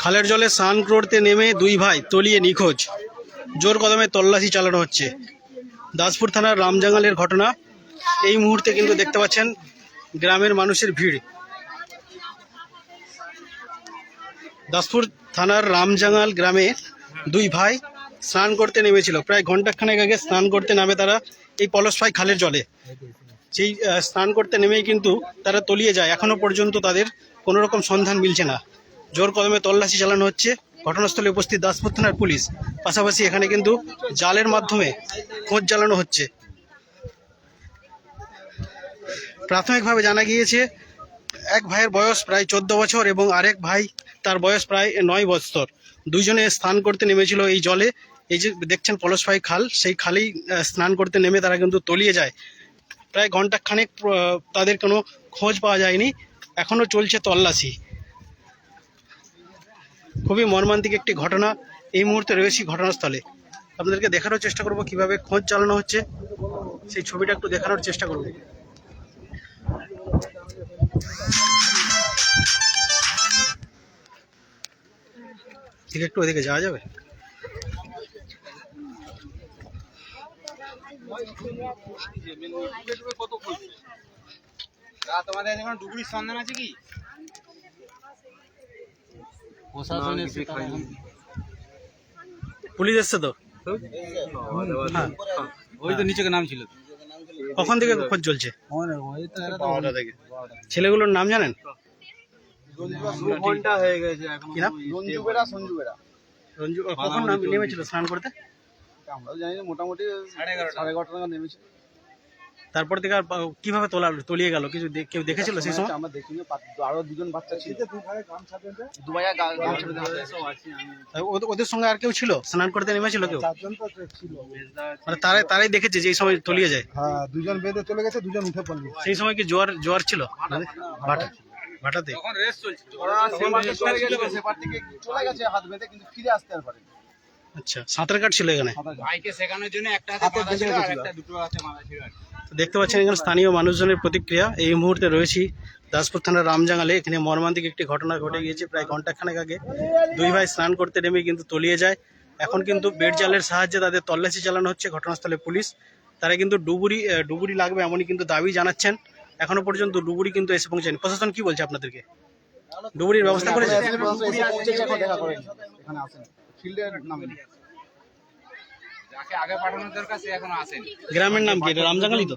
খালের জলে স্নান করতে নেমে দুই ভাই তলিয়ে নিখোঁজ। জোর কদমে তল্লাশি চালানো হচ্ছে। দাসপুর থানার রামজাঙ্গালের ঘটনা। এই মুহূর্তে কিন্তু দেখতে পাচ্ছেন গ্রামের মানুষের ভিড়। দাসপুর থানার রামজাঙ্গাল গ্রামে দুই ভাই স্নান করতে নেমেছিল। প্রায় ঘন্টাখানেক আগে স্নান করতে নামে তারা এই পলসফাই খালের জলে। সেই স্নান করতে নেমেই কিন্তু তারা তলিয়ে যায়। এখনও পর্যন্ত তাদের কোনো রকম সন্ধান মিলছে না। জোর কদমে তল্লাশি চালানো হচ্ছে। ঘটনাস্থলে উপস্থিত দাসপুর থানার পুলিশ। পাশাপাশি এখানে কিন্তু জালের মাধ্যমে খোঁজ জ্বালানো হচ্ছে। প্রাথমিকভাবে জানা গিয়েছে, এক ভাইয়ের বয়স প্রায় চোদ্দ বছর এবং আরেক ভাই তার বয়স প্রায় নয় বছর। দুইজনে স্নান করতে নেমেছিল এই জলে। এই যে দেখছেন পলসফাই খাল, সেই খালেই স্নান করতে নেমে তারা কিন্তু তলিয়ে যায়। প্রায় ঘণ্টা খানেক তাদের কোনো খোঁজ পাওয়া যায়নি। এখনও চলছে তল্লাশি। খুবই মর্মান্তিক একটি ঘটনা। এই মুহূর্তে রয়েছি ঘটনাস্থলে। আপনাদেরকে দেখানোর চেষ্টা করব কীভাবে খোঁজ চালানো হচ্ছে। সেই ছবিটা একটু দেখানোর চেষ্টা করব। ঠিক একটু ওদিকে যাওয়া যাবে? তোমাদের এখন ডুবুরির সন্ধান আছে কি? পুলিশ এসছে তো? হ্যাঁ। ওই তো নিচে নাম ছিল কখন থেকে খোঁজ চলছে? ছেলেগুলোর নাম জানেন? ঘণ্টা হয়ে গেছে কি নাম? রঞ্জু বেড়া সঞ্জু বেড়া। রঞ্জু কখন নেমেছিল স্নান করতে? আমরাও জানি মোটামুটি সাড়ে এগারোটা। নাগাদ নেমেছে তারপর থেকে আর কীভাবে তোলা তলিয়ে গেল? কিছু কেউ দেখেছিল সেই সময়? আমরা দেখিনি আরও দুজন বাচ্চা ছিল। ওদের- সঙ্গে আর কেউ ছিল? স্নান করতে নেমেছিল কেউ? মানে তারাই তারাই দেখেছে যে এই সময় তলিয়ে যায়। হ্যাঁ দুজন বেঁধে চলে গেছে দুজন উঠে পড়ল। সেই সময় কি জোয়ার জোয়ার ছিল? ভাটা ভাটাতে? তখন রেস চলছে সেপার থেকে চলে গেছে হাত বেঁধে কিন্তু ফিরে আসতে আর পারেনি। আচ্ছা সাঁতার কাট ছিল এখানে? ভাইকে শেখানোর জন্য একটা হাতে বাঁধা ছিল আর একটা দুটো হাতে বাঁধা ছিল আর দেখতে পাচ্ছেন এখানে স্থানীয় মানুষজনের প্রতিক্রিয়া। এই মুহূর্তে রয়েছি দাসপুর থানার রামজাঙ্গালে। এখানে মর্মান্তিক একটি ঘটনা ঘটে গিয়েছে প্রায় ঘন্টাখানেক আগে। দুই ভাই স্নান করতে নেমে কিন্তু তলিয়ে যায়। এখন কিন্তু বেড জালের সাহায্যে তাদের তল্লাশি চালানো হচ্ছে ঘটনাস্থলে পুলিশ। তারা কিন্তু ডুবুরি ডুবুরি লাগবে এমনই কিন্তু দাবি জানাচ্ছেন। এখনও পর্যন্ত ডুবুরি কিন্তু এসে পৌঁছায়নি প্রশাসন কি বলছে আপনাদেরকে? ডুবুরির ব্যবস্থা করেছে? দেখা করেনি এখানে আসেন ফিল্ডের নামে যাকে আগে পাঠানোর দরকার সে এখনও আসেনি গ্রামের নাম কি এটা রামজাঙ্গালি তো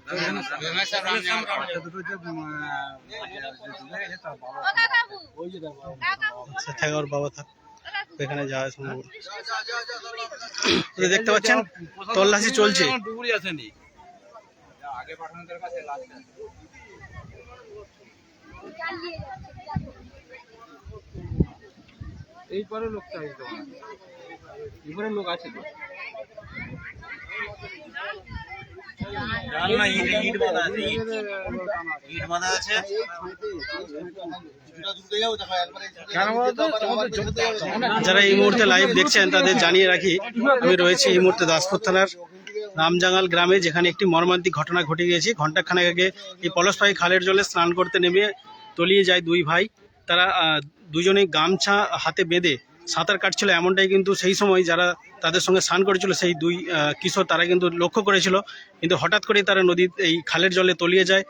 আচ্ছা থাকা ওর বাবা থাক এখানে যাওয়া সম্ভব না। তো দেখতে পাচ্ছেন তল্লাশি চলছে ডুবুরি আসেনি আগে পাঠানোর দরকার সে লাস্টে এই পরে তো এবারে লোক আছে তো। যারা এই মুহূর্তে লাইভ দেখছেন তাদের জানিয়ে রাখি আমি রয়েছি এই মুহূর্তে দাসপুর থানার রামজাঙ্গাল গ্রামে যেখানে একটি মর্মান্তিক ঘটনা ঘটে গিয়েছে। ঘন্টাখানেক আগে এই পলসপাই খালের জলে স্নান করতে নেমে তলিয়ে যায় দুই ভাই। তারা দুজনেই গামছা হাতে বেঁধে সাঁতার কাটছিল, এমনটাই কিন্তু সেই সময় যারা তাদের সঙ্গে স্নান করেছিল, সেই দুই কিশোর তারা কিন্তু লক্ষ্য করেছিল। কিন্তু হঠাৎ করেই তারা নদীর এই খালের জলে তলিয়ে যায়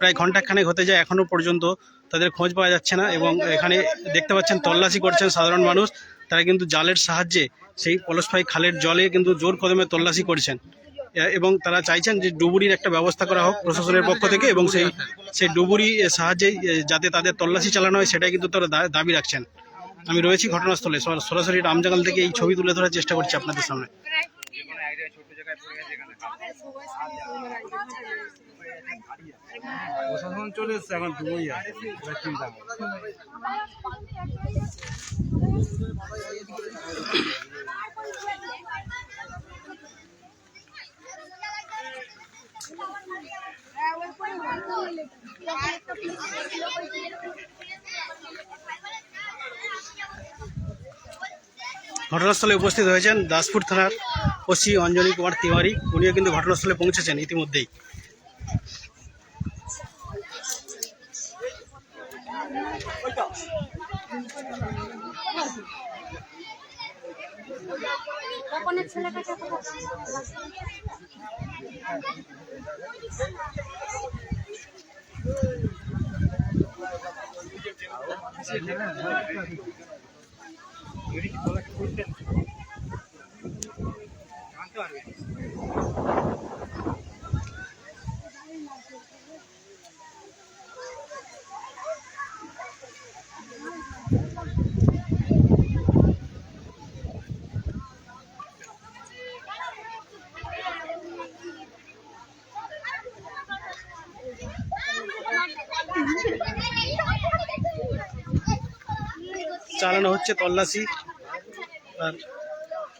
প্রায় ঘন্টাখানেক হতে যায় এখনও পর্যন্ত তাদের খোঁজ পাওয়া যাচ্ছে না এবং এখানে দেখতে পাচ্ছেন তল্লাশি করছেন সাধারণ মানুষ। তারা কিন্তু জালের সাহায্যে সেই পলসফাই খালের জলে কিন্তু জোর কদমে তল্লাশি করছেন। এবং তারা চাইছেন যে ডুবুরির একটা ব্যবস্থা করা হোক প্রশাসনের পক্ষ থেকে এবং সেই সেই ডুবুরি সাহায্যে যাতে তাদের তল্লাশি চালানো হয় সেটাই কিন্তু তারা দাবি রাখছেন। আমি রয়েছি ঘটনাস্থলে। সরাসরি রামজাঙ্গাল থেকে এই ছবি তুলে ধরার চেষ্টা করছি আপনাদের সামনে। যেকোনো আইডিয়া ছোট জায়গায় পড়ে গেছে এখানে প্রশাসন চলে এসছে এখন ডুবুই আছে চিন্তা ঘটনাস্থলে উপস্থিত হয়েছেন দাসপুর থানার ওসি অঞ্জলি কুমার তিওয়ারি। উনিও কিন্তু ঘটনাস্থলে পৌঁছেছেন ইতিমধ্যেই। আমাদের ছেলেটাকে কোথাও চালানো হচ্ছে তল্লাশি। আর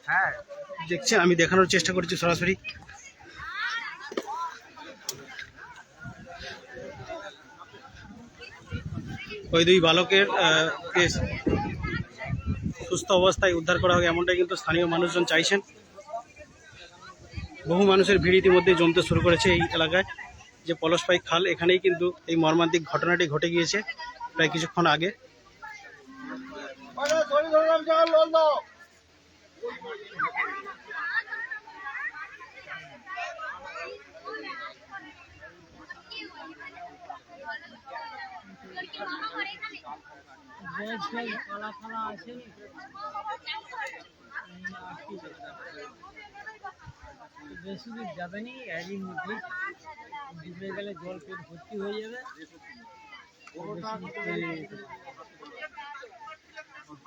হ্যাঁ। দেখছেন আমি দেখানোর চেষ্টা করছি সরাসরি। ওই দুই বালকের সুস্থ অবস্থায় উদ্ধার করা হবে এমনটাই কিন্তু স্থানীয় মানুষজন চাইছেন। বহু মানুষের ভিড় ইতিমধ্যে জমতে শুরু করেছে এই এলাকায়। যে পলসপাই খাল এখানেই কিন্তু এই মর্মান্তিক ঘটনাটি ঘটে গিয়েছে প্রায় কিছুক্ষণ আগে। বেশি দূর যাবে নি এরই মধ্যেই ডুবে গেলে জল পেট ভর্তি হয়ে যাবে।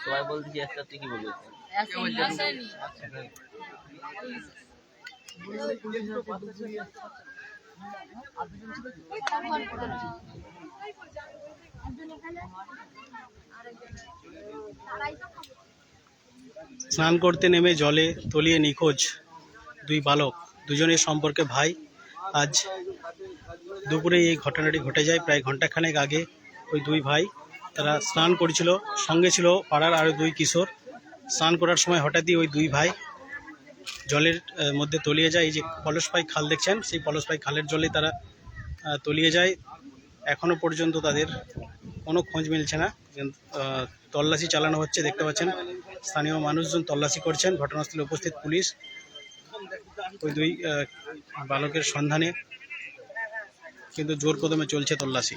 সবাই বলতে যে একটা তুই কি বলবি? ডুবুরি এসছে। স্নান করতে নেমে জলে তলিয়ে নিখোঁজ দুই বালক দুজনের সম্পর্কে ভাই। আজ দুপুরে এই ঘটনাটি ঘটে যায়। প্রায় ঘন্টাখানেক আগে ওই দুই ভাই তারা স্নান করেছিল, সঙ্গে ছিল পাড়ার আরও দুই কিশোর। স্নান করার সময় হঠাৎই ওই দুই ভাই জলের মধ্যে তলিয়ে যায়। এই যে পলসপাই খাল দেখছেন, সেই পলসপাই খালের জলে তারা তলিয়ে যায়। এখনও পর্যন্ত তাদের কোনো খোঁজ মিলছে না। তল্লাশি চালানো হচ্ছে, দেখতে পাচ্ছেন স্থানীয় মানুষজন তল্লাশি করছেন। ঘটনাস্থলে উপস্থিত পুলিশ। ওই দুই বালকের সন্ধানে কিন্তু জোর কদমে চলছে তল্লাশি।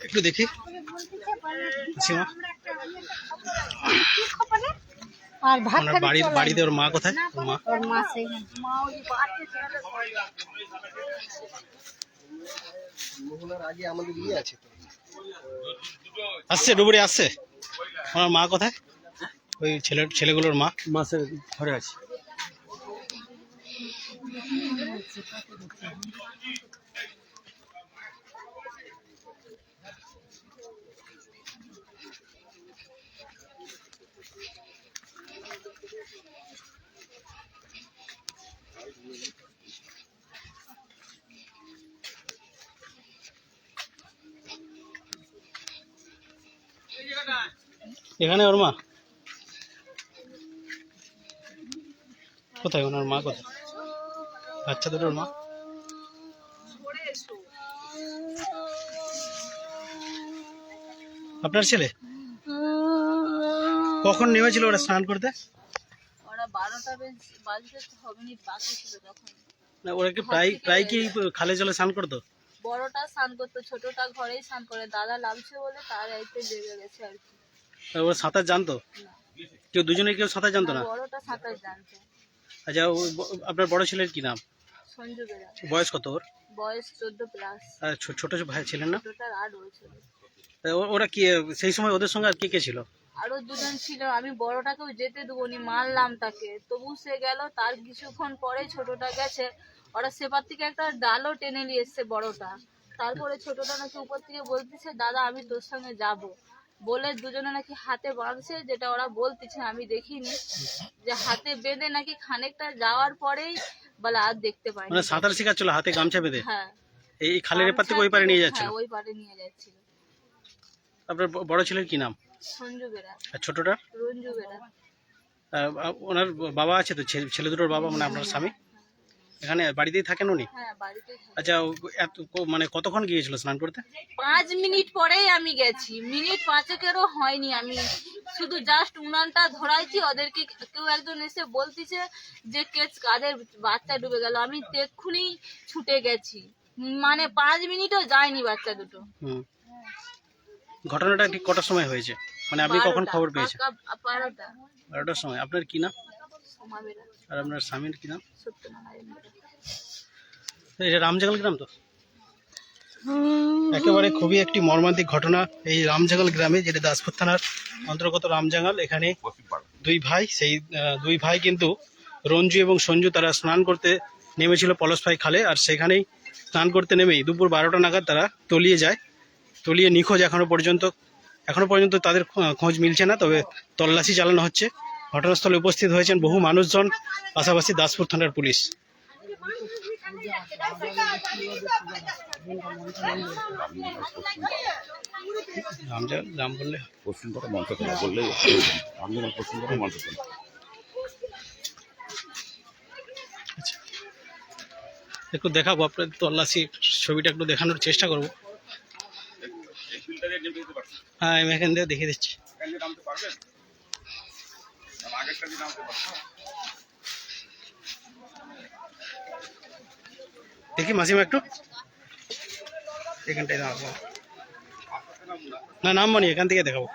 একটু দেখি। আর ভাত বাড়ির বাড়িতে ওর মা কোথায়? মা ওর মা? সেইখানে মোহনার আগে আমাদের আছে তো আসছে ডুবুরি আসছে। ওনার মা কোথায়? ওই ছেলে ছেলেগুলোর মা। মাসের ঘরে আছে। এখানে ওর মা। কোথায় ওনার মা? কোথায়? বাচ্চা দুটোর মা? আপনার ছেলে? কখন নেমেছিল ওরা স্নান করতে? নি ওরা কি প্রায় প্রায় কি খালে জলে স্নান করতো? বড়টা স্নান করতো ছোটটা ঘরেই স্নান করে। দাদা লাগছে বলে তার জেগে গেছে আর কি। ওরা সাঁতার জানতো? কেউ দুজনে কেউ সাঁতার জানতো না? বড়টা সাঁতার জানতো। আচ্ছা ও আপনার বড় ছেলের কি নাম? সঞ্জু বয়স কত ওর? বয়স চোদ্দ প্লাস আর ছো- ছোট ভাই ছিলেন না টোটাল আট বছর তা ও- ওরা কি সেই সময় ওদের সঙ্গে আর কে কে ছিল? আরও দুজন ছিল আমি বড়টাকেও যেতে দেবো নি মারলাম তাকে। তবু সে গেল তার কিছুক্ষণ পরে ছোটটা গেছে। ওরা সেপার থেকে একটা ডালও টেনে নিয়ে এসছে বড়টা। তারপরে ছোটটা নাকি উপর থেকে বলতেছে দাদা আমি তোর সঙ্গে যাব। বলে দুজনে নাকি হাতে বাঁধছে যেটা ওরা বলতেছে আমি দেখিনি। যে হাতে বেঁধে নাকি খানিকটা যাওয়ার পরেই বলে আর দেখতে পাইনি। মানে সাঁতার শেখাচ্ছিল হাতে গামছা বেঁধে? হ্যাঁ। এই খালের এপার থেকে ওই পারে নিয়ে যাচ্ছিল? হ্যাঁ ওই পারে নিয়ে যাচ্ছিল। আপনার বড় ছেলের কি নাম? সঞ্জু বেরা। আর ছোটটার? রঞ্জু বেরা। ওনার বাবা আছে তো? ছেলে দুটোর বাবা মানে আপনার স্বামী? এখানে বাড়িতেই থাকেন উনি? হ্যাঁ বাড়িতেই। আচ্ছা ও এত ক- মানে কতক্ষণ গিয়েছিল স্নান করতে? পাঁচ মিনিট পরেই আমি গেছি। মিনিট পাঁচেকেরও হয়নি আমি। শুধু জাস্ট উনানটা ধরাইছি ওদেরকে কেউ একজন এসে বলতিছে যে কে কাদের বাচ্চা ডুবে গেল? আমি তেক্ষুনি ছুটে গেছি। মানে পাঁচ মিনিটও যায়নি বাচ্চা দুটো। হুম। ঘটনাটা ঠিক কটার সময় হয়েছে? মানে আপনি কখন বারোটা, খবর পেয়েছেন? বারোটা। বারোটার সময়। আপনার কি নাম? সোমা বেরা। আর আপনার স্বামীর কি নাম? সত্যনারায়ণ এটা রামজাগাল গ্রাম তো? একেবারে খুবই একটি মর্মান্তিক ঘটনা এই রামজাগাল গ্রামে যেটা দাসপুর থানার অন্তর্গত রামজাগাল এখানে দুই ভাই সেই দুই ভাই কিন্তু রঞ্জু এবং সঞ্জু তারা স্নান করতে নেমেছিল পলসপাই খালে আর সেখানেই স্নান করতে নেমেই দুপুর বারোটা নাগাদ তারা তলিয়ে যায়। তলিয়ে নিখোঁজ এখনও পর্যন্ত। এখনও পর্যন্ত তাদের খোঁজ মিলছে না তবে তল্লাশি চালানো হচ্ছে। ঘটনাস্থলে উপস্থিত হয়েছেন বহু মানুষজন পাশাপাশি দাসপুর থানার পুলিশ। বললে? পশ্চিমবঙ্গ মঞ্চতলা একটু দেখাবো আপনার তল্লাশি ছবিটা একটু দেখানোর চেষ্টা করব। হ্যাঁ আমি এখান থেকে দেখিয়ে দিচ্ছি। দেখি মাসিমা একটু এখানটায় নামবো না নামবো নি এখান থেকে দেখাবো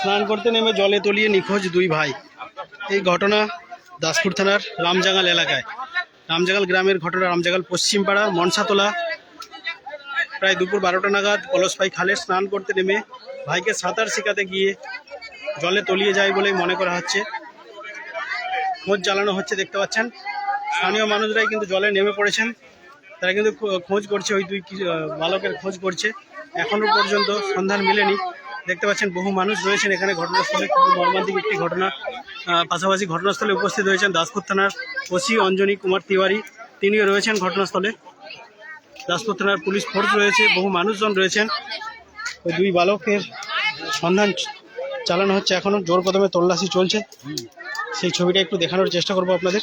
স্নান করতে নেমে জলে তলিয়ে নিখোঁজ দুই ভাই। এই ঘটনা দাসপুর থানার রামজাগাল এলাকায়। রামজাগাল গ্রামের ঘটনা রামজাগাল পশ্চিমপাড়া, মনসাতলা। প্রায় দুপুর বারোটা নাগাদ পলসপাই খালে স্নান করতে নেমে ভাইকে সাঁতার শেখাতে গিয়ে জলে তলিয়ে যায় বলেই মনে করা হচ্ছে। খোঁজ জ্বালানো হচ্ছে, দেখতে পাচ্ছেন। স্থানীয় মানুষরাই কিন্তু জলে নেমে পড়েছেন। তারা কিন্তু খোঁজ করছে, ওই দুই বালকের খোঁজ করছে। এখনও পর্যন্ত সন্ধান মেলেনি। দেখতে পাচ্ছেন বহু মানুষ রয়েছেন। এখানে ঘটনাস্থলে খুবই মর্মান্তিক একটি ঘটনা। পাশাপাশি ঘটনাস্থলে উপস্থিত হয়েছেন দাসপুর থানার ওসি অঞ্জনী কুমার তিওয়ারি। তিনিও রয়েছেন ঘটনাস্থলে। দাসপুর থানার পুলিশ ফোর্স রয়েছে, বহু মানুষজন রয়েছেন। ওই দুই বালকের সন্ধান চালানো হচ্ছে এখনও জোর কদমে তল্লাশি চলছে। সেই ছবিটা একটু দেখানোর চেষ্টা করব আপনাদের।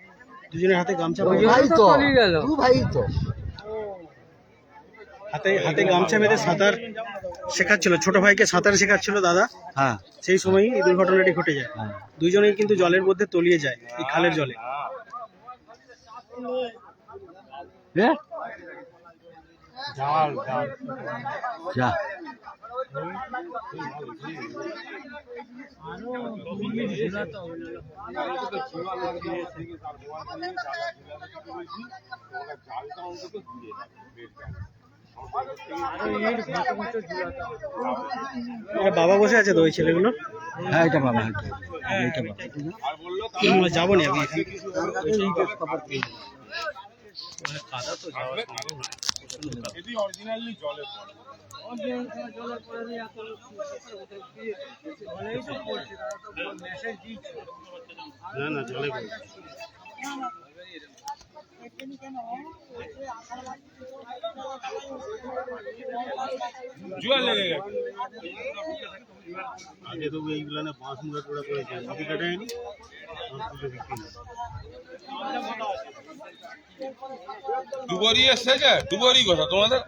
দুজনের হাতে গামছা। জন্য তো। তলিয়ে গেল হাতে হাতে গামছা বেঁধে সাঁতার শেখাচ্ছিল। ছোট ভাইকে সাঁতার শেখাচ্ছিল দাদা। হ্যাঁ। সেই সময়ই এই দুর্ঘটনাটি ঘটে যায়। দুজনেই কিন্তু জলের মধ্যে তলিয়ে যায় এই খালের জলে। যা। বাবা বসে আছে তো ওই ছেলেগুলো? হ্যাঁ এটা বাবা এটা বাবা। যাব না আমি কাদা তো যাওয়া সম্ভব নয়। দিয়ে না না জলে পড়ে। আগে তো এইগুলো না বাঁশ মুড়ে টুড়ে করেছে নদী কাটে হয়নি। বাঁশ তুলে বিক্রি ডুবরি এসছে যে ডুবরি কথা। তোমাদের